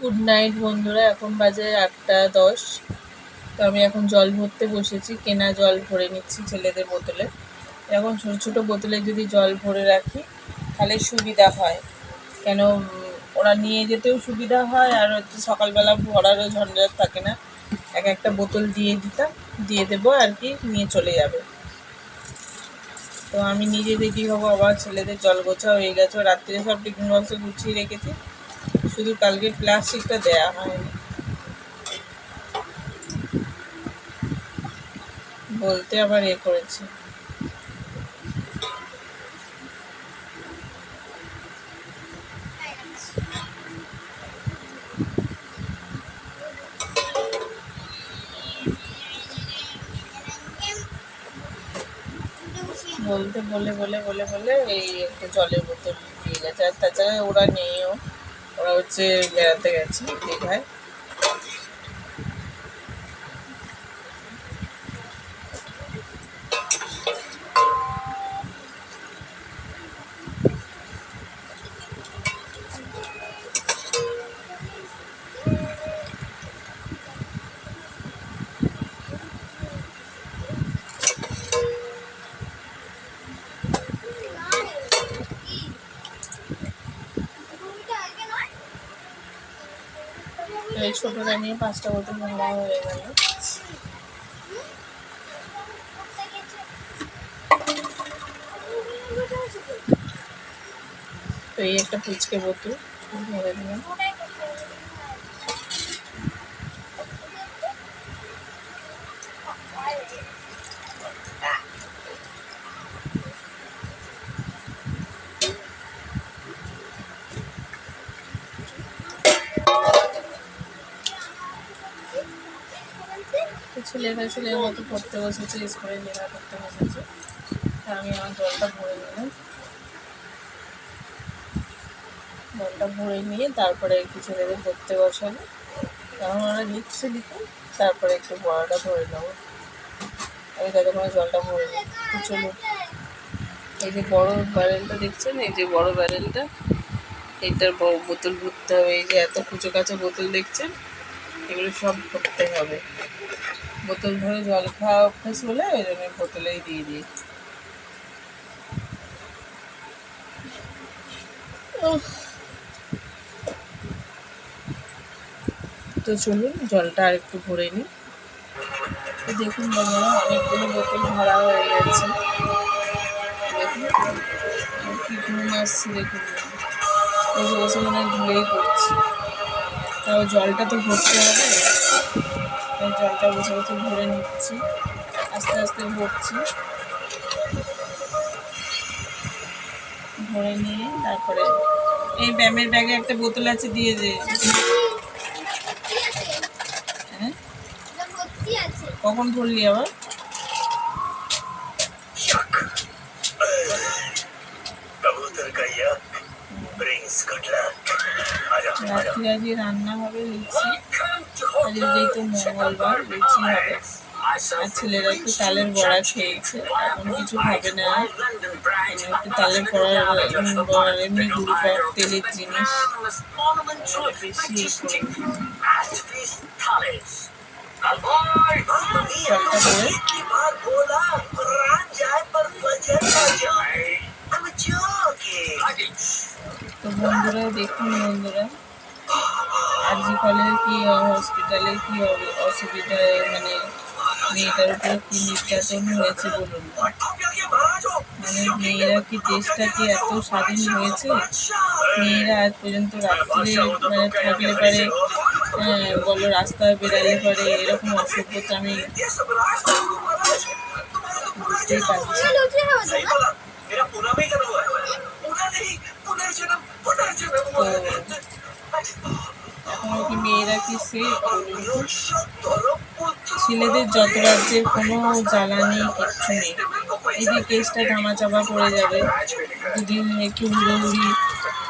Good night বন্ধুরা, এখন বাজে আটটা দশ। তো আমি এখন জল ভরতে বসেছি, কেনা জল ভরে নিচ্ছি ছেলেদের বোতলে। এখন ছোটো ছোটো বোতলে যদি জল ভরে রাখি, তাহলে সুবিধা হয়। কেন ওরা নিয়ে যেতেও সুবিধা হয়, আর হচ্ছে সকালবেলা ভরারও ঝঞ্ঝাট থাকে না। এক একটা বোতল দিয়ে দিতাম, দিয়ে দেবো আর কি, নিয়ে চলে যাবে। তো আমি নিজে রেডি হব, আবার ছেলেদের জল গোছা হয়ে গেছে। রাত্রে সব টিফিন বক্সে গুছিয়ে রেখেছি। শুধু কালকে প্লাস্টিকটা দেয়া হয়নি। বলতে আবার এ করেছি। বলতে বলে বলে বলে বলে এই একটা জলের বোতল দিয়ে গেছে। আর তাছাড়া ওরা নেইও ওরা হচ্ছে বেড়াতে গেছে দীঘায় এই ছোটোটা নিয়ে পাঁচটা বোতল ভরা হয়ে গেল। এই একটা ফুচকে বোতল ভরে দিলাম তো ছেলেরা মতো পড়তে বসেছে, স্কুলে লেখা করতে বসেছে। আমি আমার জলটা ভরে নিলাম। জলটা ভরে নিয়ে তারপরে একটু ছেলেদের পড়তে বসাবো। তখন ওরা লিখছে লিখে, তারপরে একটু বড়াটা ভরে নেব। আমি ততক্ষণে জলটা ভরে নিই চলুন, এই যে বড় ব্যারেলটা দেখছেন? এই যে বড় ব্যারেলটা এইটার বোতল ভরতে হবে। এই যে এত কুচো কাঁচা বোতল দেখছেন? এগুলো সব ভরতে হবে। বোতল ধরে জল খাওয়া অভ্যাস হলে ওই জন্য বোতলেই দিয়ে দিই। তো চলুন, জলটা আর একটু ভরে নিই। তো দেখুন বন্ধুরা, অনেকগুলো বোতল ভরা হয়ে গেছে। দেখুন কি ঘুম আসছে দেখুন। বসে ধুলেই পড়ছি। তাও জলটা তো ভরতে হবে। তারপরে জলটা বসে বসে ভরে নিচ্ছি। আস্তে আস্তে ভরছি। ভরে নিয়ে তারপরে এই ব্যামের ব্যাগে একটা বোতল আছে দিয়ে যে হ্যাঁ? কখন ভরলি আবার? রাত্রি আজকে রান্না হবে আর এই তো মঙ্গলবার লুচি হবে আর ছেলেরা একটু তালের বড়া খেয়েছে এমন কিছু খাবে না একটু তালের বড়া এমনি গুঁড়ো পর তেলের জিনিস তো বন্ধুরা দেখুন বন্ধুরা জি কলের কি হসপিটালে কি অসুবিধায় মানে মেয়েটার উপরে কি নির্যাতন হয়েছে বলুন? মানে মেয়েরা কি দেশটা কি এত স্বাধীন হয়েছে? মেয়েরা আজ পর্যন্ত রাত্রে মানে থাকলে পারে হ্যাঁ, বলো রাস্তায় বেড়ালে পারে, এরকম অসভ্যতা আমি বুঝতেই পারছি। তো কি মেয়েরা কি সে ছেলেদের যত রাজ্যের কোনো জ্বালা নেই, কিচ্ছু নেই। এই যে কেসটা ধামাচাপা পড়ে যাবে। দুদিন একটু হুড়োহুড়ি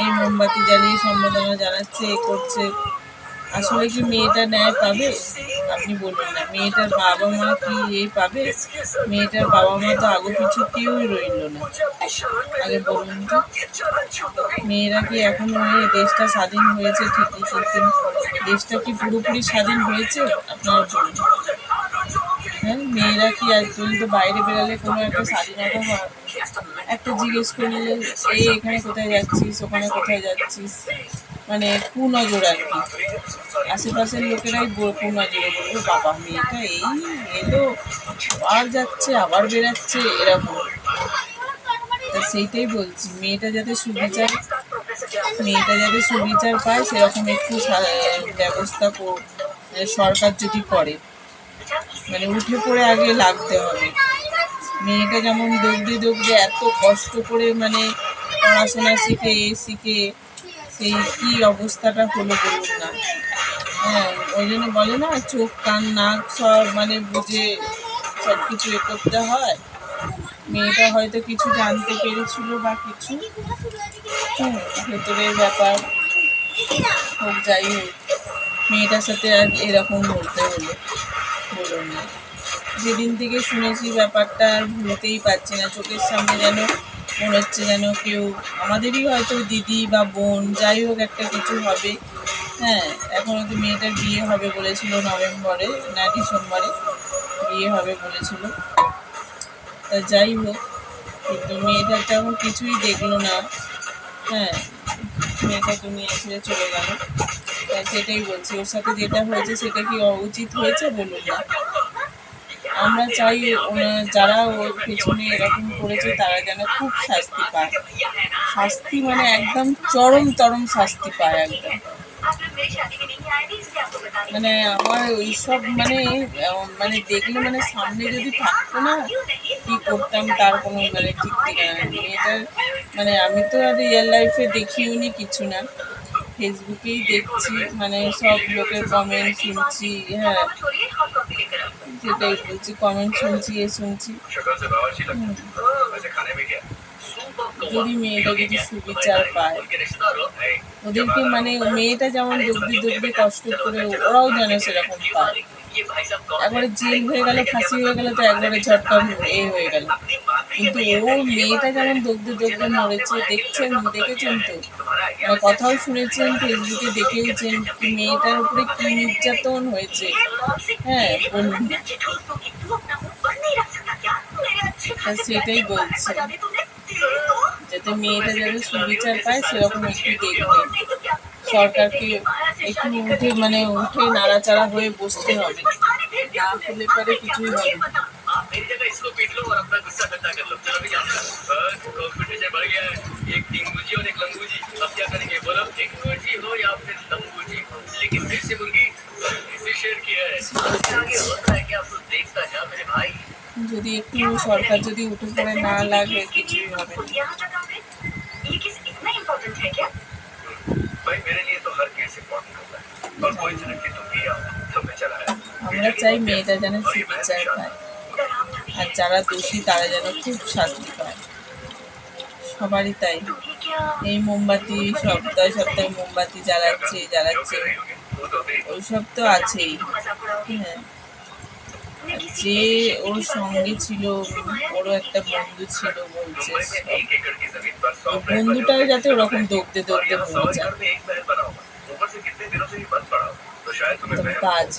এই মোমবাতি জ্বালিয়ে সম্বোধনা জানাচ্ছে, এ করছে। আসলে কি মেয়েটা ন্যায় পাবে? আপনি বলুন না, মেয়েটার বাবা মা কি এই পাবে? মেয়েটার বাবা মা তো আগে পিছু কেউই রইল না। আগে বলুন তো, মেয়েরা কি এখন হয়ে দেশটা স্বাধীন হয়েছে ঠিকই কিন্তু দেশটা কি পুরোপুরি স্বাধীন হয়েছে? আপনারা বলুন। হ্যাঁ মেয়েরা কি আজ পর্যন্ত বাইরে বেরালে কোনো একটা স্বাধীনতা হয়? একটা জিজ্ঞেস করলে, এই এখানে কোথায় যাচ্ছিস? ওখানে কোথায় যাচ্ছিস? মানে কুনজর আর কি আশেপাশের লোকেরাই কুনজরে বলবে, বাবা, মেয়েটা এই এলো, আবার যাচ্ছে, আবার বেরাচ্ছে এরকম। তা সেইটাই বলছি, মেয়েটা যাতে সুবিচার, মেয়েটা যাতে সুবিচার পায়, সেরকম একটু ব্যবস্থা কো- সরকার যদি করে। মানে উঠে পড়ে আগে লাগতে হবে। মেয়েটা যেমন দৌড়ে দৌড়ে এত কষ্ট করে মানে পড়াশোনা শিখে শিখে সেই কি অবস্থাটা হলো বলুন না। হ্যাঁ ওই জন্য বলে না, চোখ, কান, নাক সব মানে বুঝে সব কিছু এ করতে হয়। মেয়েটা হয়তো কিছু জানতে পেরেছিল বা কিছু। ভেতরের ব্যাপার হোক, যাই হোক। মেয়েটার সাথে আর এরকম বলতে হলো, বলুন না। যেদিন থেকে শুনেছি ব্যাপারটা আর ভুলতেই পারছি না, চোখের সামনে যেন মনে হচ্ছে যেন কেউ আমাদেরই হয়তো দিদি বা বোন, যাই হোক একটা কিছু হবে। হ্যাঁ এখন তো মেয়েটার বিয়ে হবে বলেছিল নভেম্বরে না ডিসেম্বরে বিয়ে হবে বলেছিল। তা যাই হোক, কিন্তু মেয়েটার তেমন কিছুই দেখল না। হ্যাঁ মেয়েটা দুনিয়া ছেড়ে চলে গেল। সেটাই বলছি, ওর সাথে যেটা হয়েছে সেটা কি উচিত হয়েছে বলুন না। আমরা চাই যারা ওর পেছনে এরকম করেছে, তারা যেন খুব শাস্তি পায়। শাস্তি মানে একদম চরম চরম শাস্তি পায় একদম। মানে আমার ওইসব মানে মানে দেখলে মানে সামনে যদি থাকতো না, কি করতাম তার কোনো মানে ঠিক ঠিকানা নেই। মেয়েটার মানে আমি তো আর রিয়েল লাইফে দেখিও নি কিছু না। ফেসবুকেই দেখছি মানে সব লোকের কমেন্ট শুনছি হ্যাঁ। সেটাই বলছি কমেন্ট শুনছি, এ শুনছি। যদি মেয়েটা যদি সুবিচার পায়। ওদেরকে মানে মেয়েটা যেমন দুগ্ধি দুগ্ধি কষ্ট করে ওরাও যেন সেরকম পায়। একবারে জেল হয়ে গেল, ফাঁসি হয়ে গেল, তো একবারে ঝটকা এ হয়ে গেল। কিন্তু ও মেয়েটা যেমন দগ্ধে দগ্ধে মরেছে, দেখছেন, দেখেছেন তো। কথাও শুনেছেন, ফেসবুকে দেখেওছেন মেয়েটার উপরে কি নির্যাতন হয়েছে। হ্যাঁ বলুন সেটাই বলছি। যাতে মেয়েটা যাতে সুবিচার পায়, সেরকম একটু দেখবেন সরকারকে একটু উঠে মানে উঠে নাড়াচাড়া হয়ে বসতে হবে। না হলে পরে কিছুই হবে। आप लेकिन देसी मुर्गी इसी शेर की है आगे होता है क्या आपको देखता जा मेरे भाई যদি একটু সরকার যদি উঠে পড়ে না লাগে কিছুই হবে না भाई मेरे लिए तो हर केस इम्पोर्टेंट होता है और कोई तरह की तुम भी आओ तो मैं चला है আমরা চাই মেয়েটা যেন সুবিচার পায় আর যারা দোষী তারা যেন খুব শাস্তি পায় সবারই তাই এই মোমবাতি সপ্তাহে সপ্তাহে মোমবাতি জ্বালাচ্ছে জ্বালাচ্ছে ওসব তো আছেই। হ্যাঁ। যে ওর সঙ্গে ছিল, ওরও একটা বন্ধু ছিল, বলছে। বন্ধুটাও যাতে ওরকম দৌড়তে দৌড়তে মরে যায়। কাজ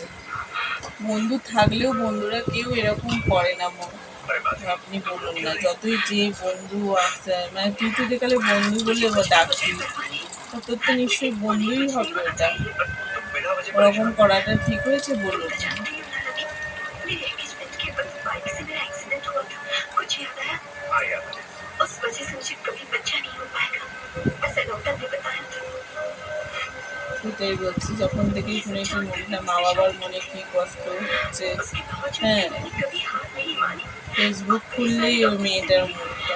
বন্ধু থাকলেও বন্ধুরা কেউ এরকম করে না মন আপনি বলুন না, যতই যে বন্ধু আসতে মানে তুই তো দেখালে বন্ধু বলে ডাকছি তোর তো নিশ্চয়ই বন্ধুই হবে ওটা। ওরকম করাটা ঠিক হয়েছে বলুন। সেটাই বলছি, যখন থেকেই শুনেছি মনটা মা বাবার মনে কি কষ্ট হচ্ছে। হ্যাঁ ফেসবুক খুললেই ওই মেয়েটার মুখটা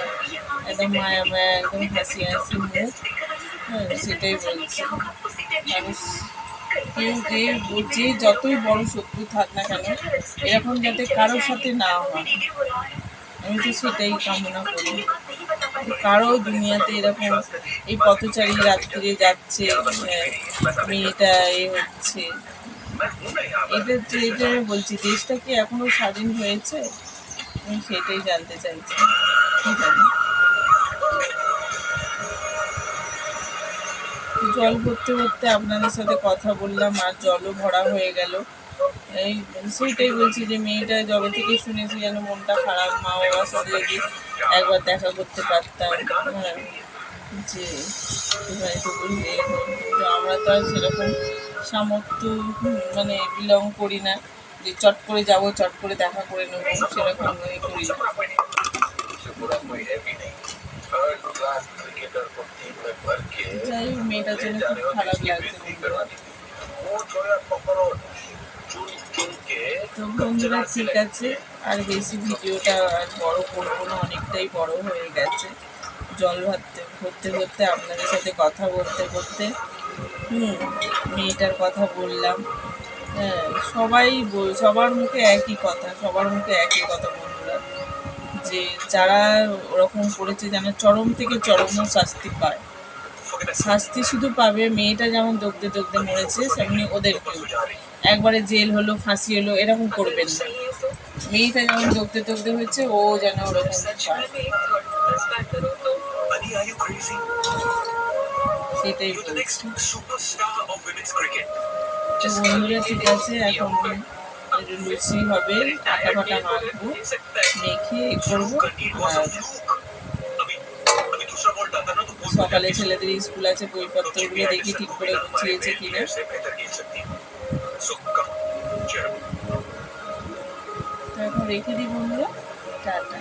একদম মায়া মায়া, একদম হাসি হাসি মুখ। হ্যাঁ সেটাই বলছি। মানুষ কেউ যে যে যতই বড় শত্রু থাক না কেন, এরকম যাতে কারোর সাথে না হয়। আমি তো সেটাই কামনা করি। কারও দুনিয়াতে এরকম এই পথচারী রাত্রে যাচ্ছে মানে মেয়েটা এ হচ্ছে। এটা এটা আমি বলছি, দেশটা কি এখনও স্বাধীন হয়েছে? আমি সেটাই জানতে চাইছি। ঠিক আছে। জল ভরতে ভরতে আপনাদের সাথে কথা বললাম, আর জলও ভরা হয়ে গেল। এই সেইটাই বলছি যে মেয়েটা যবে থেকে শুনেছি যেন মনটা খারাপ, মা বাবার সাথে যদি একবার দেখা করতে পারতাম। হ্যাঁ যে কিন্তু আমরা তো আর সেরকম সামর্থ্য মানে বিলং করি না। যে চট করে যাব, চট করে দেখা করে নেব, সেরকম করি না। যাই মেয়েটার জন্য ঠিক আছে। আর বেশি ভিডিওটা আর বড় করব না, অনেকটাই বড় হয়ে গেছে। জল ভাবতে ভরতে করতে, আপনাদের সাথে কথা বলতে, করতে, হুম, মেয়েটার কথা বললাম। হ্যাঁ সবাই সবার মুখে একই কথা, সবার মুখে একই কথা যে যারা ওরকম করেছে যেন চরম থেকে চরম শাস্তি পায়। শাস্তি শুধু পাবে মেয়েটা যেমন দগদে দগদে মরেছে, সেমনি ওদেরকেও। একবারে জেল হলো, ফাঁসি হলো, এরকম করবেন না। মেয়েটা যেমন দগদে দগদে হয়েছে, ও যেন ওরকম? সেটাই বলছি। বন্ধুরা ঠিক আছে, এখন লুচি হবে আটা বাটা মাখবো মেখে করব সকালে ছেলেদের স্কুল আছে, বইপত্রগুলো দেখি ঠিক করে গুছিয়েছে কিনা। এখন রেখে দিই বন্ধুরা, টাটা।